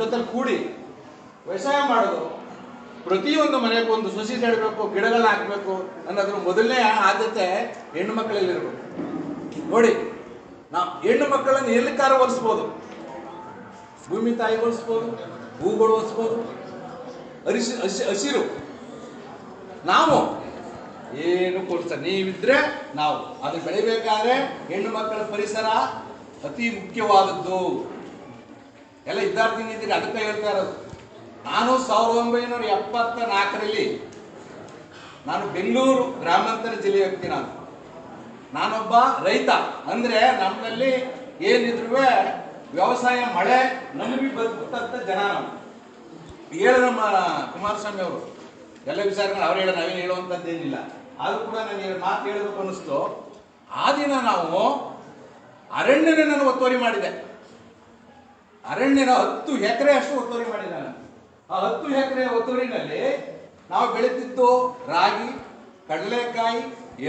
ಜೊತೆಲಿ ಕೂಡಿ ವ್ಯವಸಾಯ ಮಾಡೋದು. ಪ್ರತಿಯೊಂದು ಮನೆಗೂ ಒಂದು ಸಸಿ ನೆಡಬೇಕು, ಗಿಡಗಳನ್ನ ಹಾಕಬೇಕು ಅನ್ನೋದ್ರ ಮೊದಲನೇ ಆದ್ಯತೆ ಹೆಣ್ಣು ಮಕ್ಕಳಲ್ಲಿ ಇರಬೇಕು ನೋಡಿ, ನಾವು ಹೆಣ್ಣು ಮಕ್ಕಳನ್ನು ಎಲ್ಲಿಕಾರ ಒಲಿಸ್ಬೋದು. ಭೂಮಿ ತಾಯಿ ಒಲಿಸ್ಬೋದು, ಹೂಗಳು ಒಲಿಸ್ಬೋದು ಅರಿಸಿ ಹಸಿ ಹಸಿರು. ನಾವು ಏನು ಕೊಡ್ಸ, ನೀವಿದ್ರೆ ನಾವು. ಅದು ಬೆಳಿಬೇಕಾದ್ರೆ ಹೆಣ್ಣು ಮಕ್ಕಳ ಪರಿಸರ ಅತಿ ಮುಖ್ಯವಾದದ್ದು. ಎಲ್ಲ ಇದ್ದಾರ್ತೀನಿ ಇದ್ದೀರಿ, ಅದಕ್ಕೆ ಹೇಳ್ತಾ ಇರೋದು. ನಾನು ಸಾವಿರದ ಒಂಬೈನೂರ ಎಪ್ಪತ್ತ ನಾಲ್ಕರಲ್ಲಿ ನಾನು ಬೆಂಗಳೂರು ಗ್ರಾಮಾಂತರ ಜಿಲ್ಲೆ ವ್ಯಕ್ತಿ ನಾನು. ನಾನೊಬ್ಬ ರೈತ, ಅಂದ್ರೆ ನಮ್ಮಲ್ಲಿ ಏನಿದ್ರು ವ್ಯವಸಾಯ, ಮಳೆ ನಂಬಿ ಬದುಕುತ್ತಂತ ಜನ ನಾವು. ಹೇಳ ನಮ್ಮ ಕುಮಾರಸ್ವಾಮಿ ಅವರು, ಎಲ್ಲ ವಿಚಾರಗಳು ಅವ್ರು ಹೇಳ, ನಾವೇನು ಹೇಳುವಂಥದ್ದು ಏನಿಲ್ಲ. ಆದ್ರೂ ಕೂಡ ನನಗೆ ಮಾತು ಹೇಳಬೇಕು ಅನ್ನಿಸ್ತು. ಆ ದಿನ ನಾವು ಅರಣ್ಯನೇ ನಾನು ಒತ್ತುವರಿ ಮಾಡಿದೆ. ಅರಣ್ಯನ ಹತ್ತು ಎಕರೆ ಅಷ್ಟು ಒತ್ತುವರಿ ಮಾಡಿದೆ ನಾನು. ಆ ಹತ್ತು ಎಕರೆ ಒತ್ತುವರಿನಲ್ಲಿ ನಾವು ಬೆಳೀತಿದ್ದು ರಾಗಿ, ಕಡಲೆಕಾಯಿ,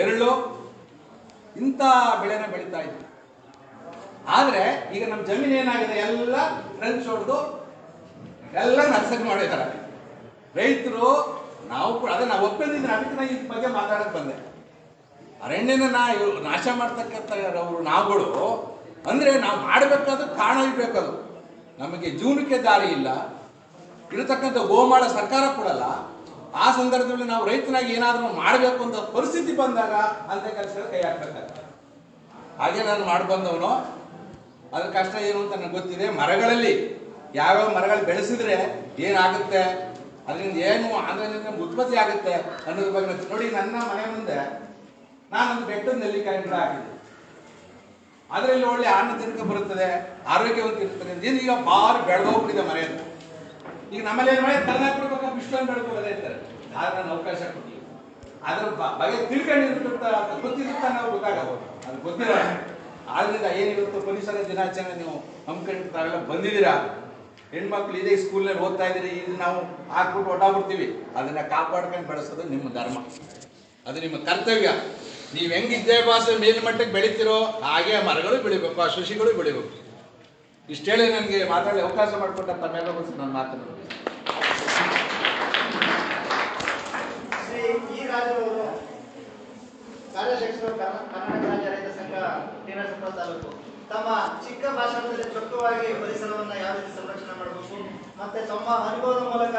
ಎರಳು, ಇಂಥ ಬೆಳೆನ ಬೆಳೀತಾ ಇದ್ವಿ. ಆದರೆ ಈಗ ನಮ್ಮ ಜಮೀನು ಏನಾಗಿದೆ? ಎಲ್ಲ ಟ್ರೆಂಚ್ ಹೊಡೆದು ಎಲ್ಲ ನರ್ಸರಿ ಮಾಡಿದ್ದಾರೆ ರೈತರು ನಾವು ಕೂಡ, ಅದೇ ನಾವು ಒಪ್ಕೊಂಡಿದ್ದೀನಿ ಅದಕ್ಕೆ ನಾನು ಈ ಬಗ್ಗೆ ಮಾತಾಡಕ್ ಬಂದೆ. ಅರಣ್ಯನ ನಾ ನಾಶ ಮಾಡ್ತಕ್ಕಂಥ ಅವರು ನಾವುಗಳು ಅಂದ್ರೆ ನಾವು ಮಾಡಬೇಕಾದ ಕಾರಣ ಇರ್ಬೇಕದು ನಮಗೆ ಜೀವನಕ್ಕೆ ದಾರಿ ಇಲ್ಲ. ಇರತಕ್ಕಂಥ ಗೋಮಾಳ ಸರ್ಕಾರ ಕೊಡಲ್ಲ. ಆ ಸಂದರ್ಭದಲ್ಲಿ ನಾವು ರೈತನಾಗಿ ಏನಾದರೂ ಮಾಡಬೇಕು ಅಂತ ಪರಿಸ್ಥಿತಿ ಬಂದಾಗ ಅಂತ ಕೆಲಸ ಕೈ ಹಾಕ್ಬೇಕಾಗ್ತದೆ. ಹಾಗೆ ನಾನು ಮಾಡಿ ಬಂದವನು ಅದ್ರ ಕಷ್ಟ ಏನು ಅಂತ ನನಗೆ ಗೊತ್ತಿದೆ. ಮರಗಳಲ್ಲಿ ಯಾವ್ಯಾವ ಮರಗಳು ಬೆಳೆಸಿದ್ರೆ ಏನಾಗುತ್ತೆ? ಅದರಿಂದ ಏನು ನಮ್ಗೆ ಉತ್ಪತ್ತಿ ಆಗುತ್ತೆ ಅನ್ನೋದ್ರ ಬಗ್ಗೆ ನೋಡಿ ನನ್ನ ಮನೆ ಮುಂದೆ ನಾನೊಂದು ಬೆಟ್ಟದ ನೆಲ್ಲಿಕಾಯಿ ಗಿಡ ಹಾಕಿದ್ದೆ. ಅದರಲ್ಲಿ ಒಳ್ಳೆ ಅನ್ನ ತಿನ್ಕ ಬರುತ್ತದೆ, ಆರೋಗ್ಯವಂತ ಇರ್ತದೆ ಇದು ಈಗ ಭಾರಿ ಬೆಳೆದೋಗ್ಬಿಟ್ಟಿದೆ ಮನೆ ಈಗ ನಮ್ಮಲ್ಲಿ ಏನು ಮಾಡಿ ತಲೆ ಕೊಡ್ಬೇಕು ವಿಶ್ವನ್ ಬೆಳ್ಕೊಳದೇ ಇರ್ತಾರೆ. ಆದ್ರೆ ನಾನು ಅವಕಾಶ ಕೊಟ್ಟಿಲ್ಲ. ಅದ್ರ ಬಗೆ ಬಗ್ಗೆ ತಿಳ್ಕೊಂಡಿರ್ತ ಗೊತ್ತಿರುತ್ತೆ ನಾವು ಗೊತ್ತಾಗಬಹುದು. ಅದು ಗೊತ್ತಿಲ್ಲ. ಆದ್ರಿಂದ ಏನಿರುತ್ತೋ ಪರಿಸರ ದಿನಾಚರಣೆ, ನೀವು ಹಮ್ಮಿಕೊಂಡು ತಾವೆಲ್ಲ ಬಂದಿದ್ದೀರಾ? ಹೆಣ್ಮಕ್ಳು ಇದೇ ಸ್ಕೂಲ್ನಲ್ಲಿ ಓದ್ತಾ ಇದ್ದೀರಿ, ಇದು ನಾವು ಹಾಕ್ಬಿಟ್ಟು ಹೊಟ್ಟಾಗ್ಬಿಡ್ತೀವಿ ಅದನ್ನ ಕಾಪಾಡ್ಕೊಂಡು ಬೆಳೆಸೋದು ನಿಮ್ಮ ಧರ್ಮ. ಅದು ನಿಮ್ಮ ಕರ್ತವ್ಯ. ನೀವು ಹೆಂಗ್ ವಿದ್ಯಾಭ್ಯಾಸ ಮೇಲ್ಮಟ್ಟಕ್ಕೆ ಬೆಳಿತೀರೋ ಹಾಗೆ ಮರಗಳು ಬೆಳಿಬೇಕು, ಆ ಸಸಿಗಳು ಬೆಳಿಬೇಕು. ಇಷ್ಟೇಳಿ ನನಗೆ ಮಾತಾಡಿ ಅವಕಾಶ ಮಾಡಿಕೊಟ್ಟ ನಾನು ಸಂಘ ಶ್ರೀನಿವಾಸಪುರ ತಾಲೂಕು. ತಮ್ಮ ಚಿಕ್ಕ ಭಾಷಣದಲ್ಲಿ ಚೊಕ್ಕವಾಗಿ ಪರಿಸರವನ್ನ ಯಾವ ರೀತಿ ಸಂರಕ್ಷಣೆ ಮಾಡಬೇಕು, ಮತ್ತೆ ತಮ್ಮ ಅನುಭವದ ಮೂಲಕ